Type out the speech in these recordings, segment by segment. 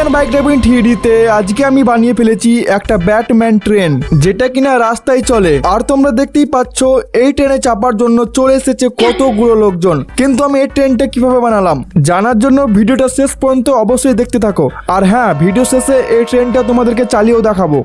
Indian bike driving থিওরিতে আজকে আমি বানিয়ে ফেলেছি একটা ব্যাটম্যান ট্রেন যেটা কিনা রাস্তায় চলে। আর তোমরা দেখতেই পাচ্ছ, এই ট্রেনে চাপার জন্য চলে এসেছে কতগুলো লোকজন। কিন্তু আমি এই ট্রেনটা কীভাবে বানালাম? জানার জন্য ভিডিওটা শেষ পর্যন্ত অবশ্যই দেখতে থাকো। আর হ্যাঁ ভিডিও শেষে এই ট্রেনটা তোমাদেরকে চালিয়েও দেখাবো।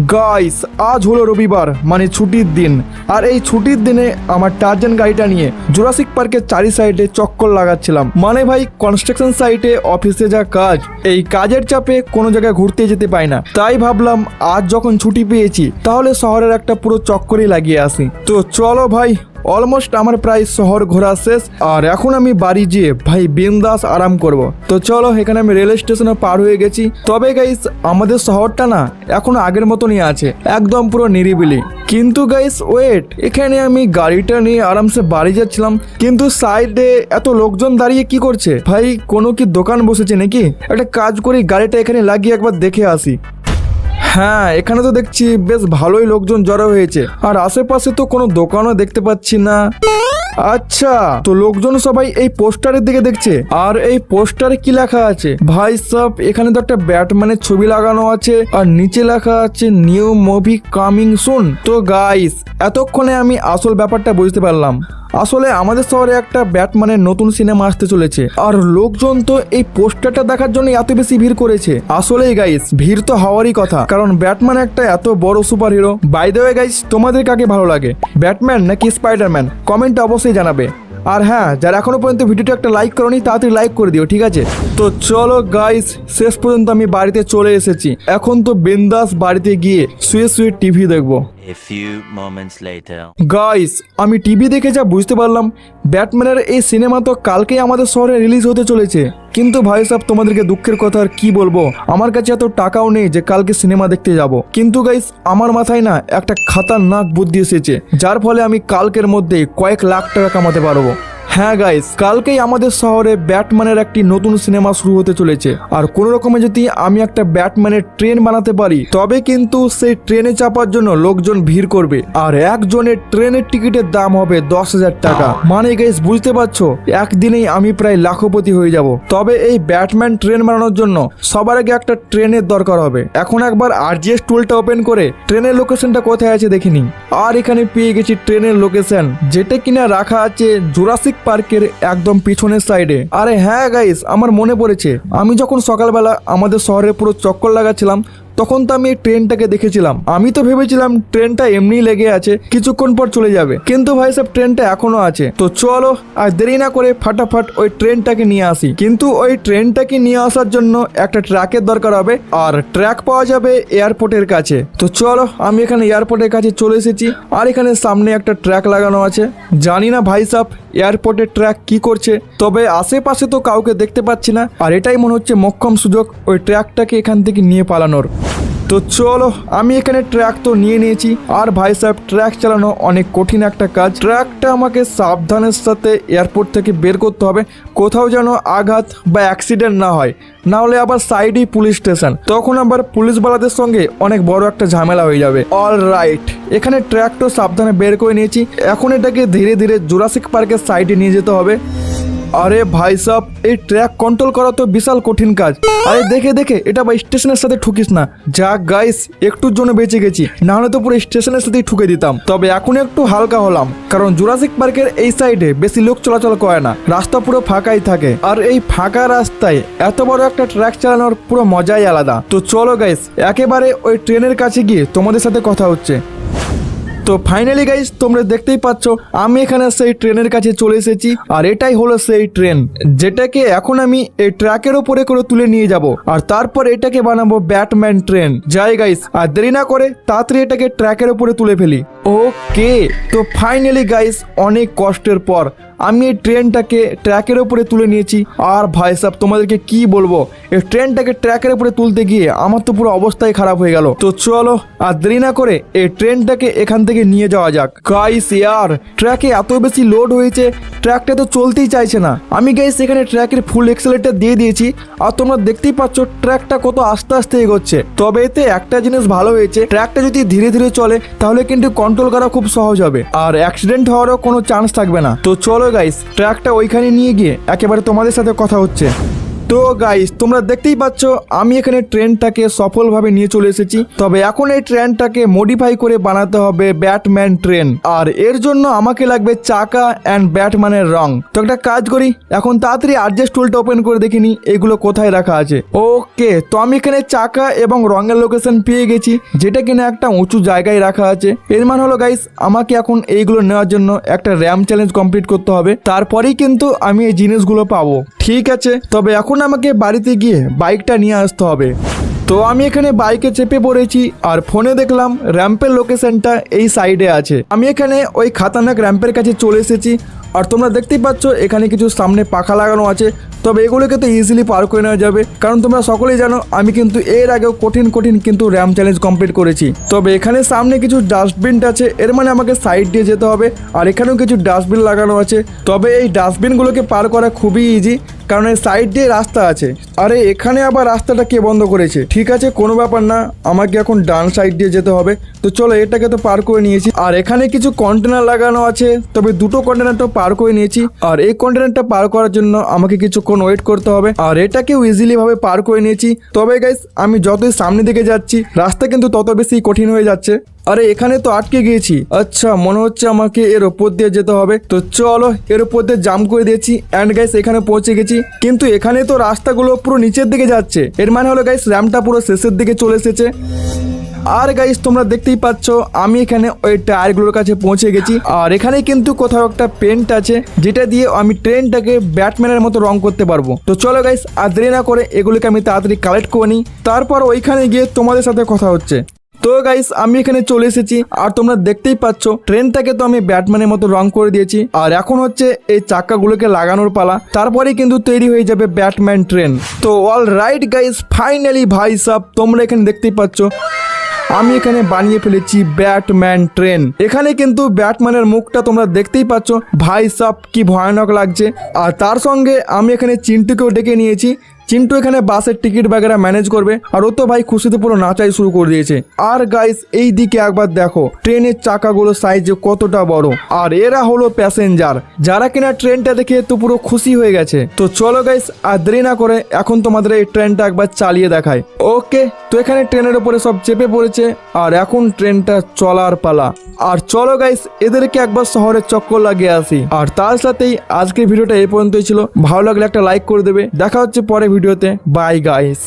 গাইস আজ হলো রবিবার মানে ছুটির দিন। আর এই ছুটির দিনে আমার টার্জেন গাড়িটা নিয়ে জোরাসিক পার্কের চারি সাইডে চক্কর লাগাচ্ছিলাম। মানে ভাই কনস্ট্রাকশন সাইটে অফিসে যা কাজ, এই কাজের চাপে কোনো জায়গায় ঘুরতে যেতে পাই না। তাই ভাবলাম, আজ যখন ছুটি পেয়েছি, তাহলে শহরের একটা পুরো চক্করই লাগিয়ে আসি। তো চলো ভাই অলমোস্ট আমার প্রায় শহর ঘোরা শেষ, আর এখন আমি বাড়ি যেয়ে ভাই বিন্দাস আরাম করব। তো চলো, এখানে আমি রেল স্টেশনে পার হয়ে গেছি। তবে গাইস আমাদের শহরটা না এখন আগের মতনই আছে, একদম পুরো নিরিবিলি। কিন্তু গাইস ওয়েট এখানে আমি গাড়িটা নিয়ে আরামসে বাড়ি যাচ্ছিলাম, কিন্তু সাইডে এত লোকজন দাঁড়িয়ে কি করছে? ভাই, কোনো কি দোকান বসেছে নাকি? একটা কাজ করি, গাড়িটা এখানে লাগিয়ে একবার দেখে আসি। হ্যাঁ এখানে তো দেখছি বেশ ভালোই লোকজন জড়ো হয়েছে। আর আশেপাশে তো কোনো দোকানও দেখতে পাচ্ছি না। আচ্ছা তো লোকজন সবাই এই পোস্টারের দিকে দেখছে। আর এই পোস্টারে কি লেখা আছে? ভাই সব, এখানে তো একটা ব্যাটম্যানের ছবি লাগানো আছে। আর নিচে লেখা আছে, নিউ মুভি কামিং সুন। তো গাইস এতক্ষণে আমি আসল ব্যাপারটা বুঝতে পারলাম। আসলে আমাদের শহরে একটা ব্যাটম্যানের নতুন সিনেমা আসতে চলেছে। আর লোকজন তো এই পোস্টারটা দেখার জন্য এত বেশি ভিড় করেছে। আসলেই গাইস ভিড় তো হওয়ারই কথা। কারণ ব্যাটম্যান একটা এত বড় super hero by the way guys তোমাদের কাকে ভালো লাগে? ব্যাটম্যান নাকি স্পাইডারম্যান কমেন্টে অবশ্যই জানাবে। আর হ্যাঁ যারা এখনও পর্যন্ত ভিডিওটা একটা লাইক করনি, তাড়াতাড়ি লাইক করে দিও, ঠিক আছে? তো চলো গাইস শেষ পর্যন্ত আমি বাড়িতে চলে এসেছি। এখন তো বিন্দাস বাড়িতে গিয়ে শুয়ে শুয়ে টিভি দেখব। A few moments later. Guys আমি টিভি দেখে যা বুঝতে পারলাম ব্যাটম্যানের এই সিনেমা তো কালকেই আমাদের শহরে রিলিজ হতে চলেছে। কিন্তু ভাই সাহেব তোমাদেরকে দুঃখের কথা আর কি বলব? আমার কাছে এত টাকাও নেই যে কালকে সিনেমা দেখতে যাব। কিন্তু গাইস আমার মাথায় না একটা খাতার নাক বুদ্ধি এসেছে, যার ফলে আমি কালকের মধ্যে কয়েক লাখ টাকা কামাতে পারব। হ্যাঁ গাইস কালকেই আমাদের শহরে ব্যাটম্যানের একটি নতুন সিনেমা শুরু হতে চলেছে। আর কোনো রকমে যদি আমি একটা ব্যাটম্যানের ট্রেন বানাতে পারি, তবে কিন্তু সেই ট্রেনে চাপার জন্য লোকজন ভিড় করবে। আর একজনের ট্রেনের টিকিটের দাম হবে দশ হাজার টাকা। মানে গাইস বুঝতে পারছ? একদিনেই আমি প্রায় লাখপতি হয়ে যাব। তবে এই ব্যাটম্যান ট্রেন বানানোর জন্য সবার আগে একটা ট্রেনের দরকার হবে। এখন একবার আরজিএস টুলটা ওপেন করে ট্রেনের লোকেশনটা কোথায় আছে দেখিনি আর এখানে পেয়ে গেছি ট্রেনের লোকেশন, যেটা কিনা রাখা আছে জুরাসিক পার্কের একদম পিছনের সাইডে আরে হ্যাঁ গাইস আমার মনে পড়েছে। আমি যখন সকালবেলা আমাদের শহরে পুরো চক্কর লাগাচ্ছিলাম তখন তো আমি ট্রেনটাকে দেখেছিলাম। আমি তো ভেবেছিলাম ট্রেনটা এমনি লেগে আছে, কিছুক্ষণ পর চলে যাবে। কিন্তু ভাই সব ট্রেনটা এখনও আছে। তো চলো, আর দেরি না করে ফাটাফাট ওই ট্রেনটাকে নিয়ে আসি। কিন্তু ওই ট্রেনটাকে নিয়ে আসার জন্য একটা ট্র্যাকের দরকার হবে, আর ট্র্যাক পাওয়া যাবে এয়ারপোর্টের কাছে। তো চলো, আমি এখানে এয়ারপোর্টের কাছে চলে এসেছি, আর এখানে সামনে একটা ট্র্যাক লাগানো আছে। জানি না ভাই সাহ এয়ারপোর্টের ট্র্যাক কি করছে, তবে আশেপাশে তো কাউকে দেখতে পাচ্ছি না। আর এটাই মনে হচ্ছে মক্ষম সুযোগ ওই ট্র্যাকটাকে এখান থেকে নিয়ে পালানোর। তো চলো, আমি এখানে ট্র্যাক তো নিয়ে নিয়েছি। আর ভাই সাহেব ট্র্যাক চালানো অনেক কঠিন একটা কাজ। ট্র্যাকটা আমাকে সাবধানের সাথে এয়ারপোর্ট থেকে বের করতে হবে। কোথাও যেন আঘাত বা অ্যাক্সিডেন্ট না হয়। না হলে আবার সাইডেই পুলিশ স্টেশন তখন আবার পুলিশওয়ালাদের সঙ্গে অনেক বড় একটা ঝামেলা হয়ে যাবে। অল রাইট এখানে ট্র্যাক তো সাবধানে বের করে নিয়েছি। এখন এটাকে ধীরে ধীরে জুরাসিক পার্কের সাইডে নিয়ে যেতে হবে। আরে ভাই সাহ এই ট্র্যাক কন্ট্রোল করা তো বিশাল কঠিন কাজ। আরে দেখে দেখে, এটা বা স্টেশনের সাথে ঠুকিস না। যা গাইস একটুর জন্য বেঁচে গেছি না হলে তো পুরো স্টেশনের সাথেই ঠুকে দিতাম। তবে এখন একটু হালকা হলাম, কারণ জুরাসিক পার্কের এই সাইডে বেশি লোক চলাচল করে না, রাস্তা পুরো ফাঁকাই থাকে। আর এই ফাঁকা রাস্তায় এত বড় একটা ট্র্যাক চালানোর পুরো মজাই আলাদা। তো চলো গাইস একেবারে ওই ট্রেনের কাছে গিয়ে তোমাদের সাথে কথা হচ্ছে। তো ফাইনালি গাইস তোমরা দেখতেই পাচ্ছ, আমি এখানে সেই ট্রেনের কাছে চলে এসেছি, আর এটাই হলো সেই ট্রেন, যেটাকে এখন আমি এই ট্র্যাকের ওপরে করে তুলে নিয়ে যাব, আর তারপর এটাকে বানাবো ব্যাটম্যান ট্রেন। যাই গাইস আর দেরি না করে তাড়াতাড়ি এটাকে ট্র্যাকের ওপরে তুলে ফেলি। ওকে তো ফাইনালি গাইস অনেক কষ্টের পর আমি এই ট্রেনটাকে ট্র্যাকের উপরে তুলে নিয়েছি। আর ভাই সাহেব তোমাদেরকে কি বলব? এই ট্রেনটাকে ট্র্যাকের উপরে তুলতে গিয়ে আমার তো পুরো অবস্থাই খারাপ হয়ে গেল। তো চলো, আর দেরি না করে এই ট্রেনটাকে এখান থেকে নিয়ে যাওয়া যাক। গাইস ইয়ার ট্র্যাকে এত বেশি লোড হয়েছে ট্র্যাকটা তো চলতেই চাইছে না। আমি গাইস এখানে ট্র্যাকের ফুল এক্সেলেটার দিয়ে দিয়েছি। আর তোমরা দেখতেই পাচ্ছ ট্র্যাকটা কত আস্তে আস্তে এগোচ্ছে। তবে এতে একটা জিনিস ভালো হয়েছে ট্র্যাকটা যদি ধীরে ধীরে চলে, তাহলে কিন্তু কন্ট্রোল করা খুব সহজ হবে। আর অ্যাক্সিডেন্ট হওয়ারও কোনো চান্স থাকবে না। তো চলো গাইস ট্র্যাকটা ওইখানে নিয়ে গিয়ে একেবারে তোমাদের সাথে কথা হচ্ছে। তো গাইস তোমরা দেখতেই পাচ্ছ, আমি এখানে ট্রেনটাকে সফলভাবে নিয়ে চলে এসেছি। তবে এখন এই ট্রেনটাকে মডিফাই করে বানাতে হবে ব্যাটম্যান ট্রেন। আর এর জন্য আমাকে লাগবে চাকা অ্যান্ড ব্যাটম্যানের রং। তো একটা কাজ করি, এখন তাড়াতাড়ি অ্যাডজাস্ট টুলটা ওপেন করে দেখিনি এগুলো কোথায় রাখা আছে। ওকে তো আমি এখানে চাকা এবং রঙের লোকেশন পেয়ে গেছি, যেটা কিনা একটা উঁচু জায়গায় রাখা আছে। এর মানে হলো গাইস আমাকে এখন এইগুলো নেওয়ার জন্য একটা র্যাম চ্যালেঞ্জ কমপ্লিট করতে হবে। তারপরেই কিন্তু আমি এই জিনিসগুলো পাবো। ঠিক আছে, তবে এখন আমাকে বাড়িতে গিয়ে বাইকটা নিয়ে আসতে হবে। তো আমি এখানে বাইকে চেপে পড়েছি আর ফোনে দেখলাম র্যাম্পের লোকেশনটা এই সাইডে আছে। আমি এখানে ওই খাতানাক র্যাম্পের কাছে চলে এসেছি। আর তোমরা দেখতেই পাচ্ছ, এখানে কিছু সামনে পাখা লাগানো আছে। তবে এগুলোকে তো ইজিলি পার করে নেওয়া যাবে। কারণ তোমরা সকলেই জানো, আমি কিন্তু এর আগেও কঠিন কঠিন কিন্তু র্যাম চ্যালেঞ্জ কমপ্লিট করেছি। তবে এখানে সামনে কিছু ডাস্টবিন আছে, এর মানে আমাকে সাইড দিয়ে যেতে হবে। আর এখানেও কিছু ডাস্টবিন লাগানো আছে। তবে এই ডাস্টবিনগুলোকে পার করা খুবই ইজি কারণ এই সাইড দিয়ে রাস্তা আছে। আরে, এখানে আবার রাস্তাটা কে বন্ধ করেছে? ঠিক আছে, কোনো ব্যাপার না, আমাকে এখন ডান সাইড দিয়ে যেতে হবে। তো চলো, এটাকে তো পার করে নিয়েছি। আর এখানে কিছু কন্টেনার লাগানো আছে, তবে দুটো কন্টেনার তো পার করে নিয়েছি। আর এই কন্টেনারটা পার করার জন্য আমাকে কিছুক্ষণ ওয়েট করতে হবে। আর এটাকেও ইজিলি ভাবে পার করে নিয়েছি। তবে গাইস আমি যতই সামনে দিকে যাচ্ছি, রাস্তা কিন্তু তত বেশি কঠিন হয়ে যাচ্ছে। আরে, এখানে তো আটকে গিয়েছি। আচ্ছা মনে হচ্ছে আমাকে এর ওপর দিয়ে যেতে হবে। তো চলো, এর ওপর দিয়ে জাম্প করে দিয়েছি। অ্যান্ড গাইস এখানে পৌঁছে গেছি। কিন্তু এখানে তো রাস্তাগুলো পুরো নিচের দিকে যাচ্ছে। এর মানে হলো গাইস র্যামটা পুরো শেষের দিকে চলে এসেছে। আর গাইস তোমরা দেখতেই পাচ্ছ, আমি এখানে ওই টায়ারগুলোর কাছে পৌঁছে গেছি। আর এখানে কিন্তু কোথাও একটা পেন্ট আছে, যেটা দিয়ে আমি ট্রেনটাকে ব্যাটম্যানের মতো রং করতে পারব। তো চলো গাইস আর দেরি না করে এগুলোকে আমি তাড়াতাড়ি কালেক্ট করে নিই। তারপর ওইখানে গিয়ে তোমাদের সাথে কথা হচ্ছে। তো গাইস আমি এখানে চলে এসেছি, আর তোমরা দেখতেই পাচ্ছ ট্রেনটাকে তো আমি ব্যাটম্যানের মতো রং করে দিয়েছি, আর এখন হচ্ছে এই চাকাগুলোকে লাগানোর পালা তারপরে কিন্তু তৈরি হয়ে যাবে ব্যাটম্যান ট্রেন তো অল রাইট গাইস ফাইনালি ভাই সাব, তোমরা এখানে দেখতেই পাচ্ছ, আমি এখানে বানিয়ে ফেলেছি ব্যাটম্যান ট্রেন এখানে কিন্তু ব্যাটম্যানের মুখটা তোমরা দেখতেই পাচ্ছ, ভাই সাব, কি ভয়ানক লাগছে। আর তার সঙ্গে আমি এখানে চিন্টুকেও ডেকে নিয়েছি চিন্টু এখানে বাসের টিকিট বাগেরা ম্যানেজ করবে আর ও তো ভাই খুশিতে পুরো নাচাই শুরু করে দিয়েছে। আর গাইস এই দিকে একবার দেখো, ট্রেনের চাকাগুলো সাইজে কতটা বড়। আর এরা হলো প্যাসেঞ্জার যারা কিনা ট্রেনটা দেখে তো পুরো খুশি হয়ে গেছে। তো চলো গাইস আর দেরি না করে এখন তোমাদের এই ট্রেনটা একবার চালিয়ে দেখায় ওকে তো এখানে ট্রেনের উপরে সব চেপে পড়েছে, আর এখন ট্রেনটা চলার পালা। আর চলো গাইস এদেরকে একবার শহরের চক্কর লাগিয়ে আসি। আর তার সাথেই আজকের ভিডিওটা এই পর্যন্তই ছিল। ভালো লাগলে একটা লাইক করে দেবে। দেখা হচ্ছে পরে ভিডিওতে। Bye guys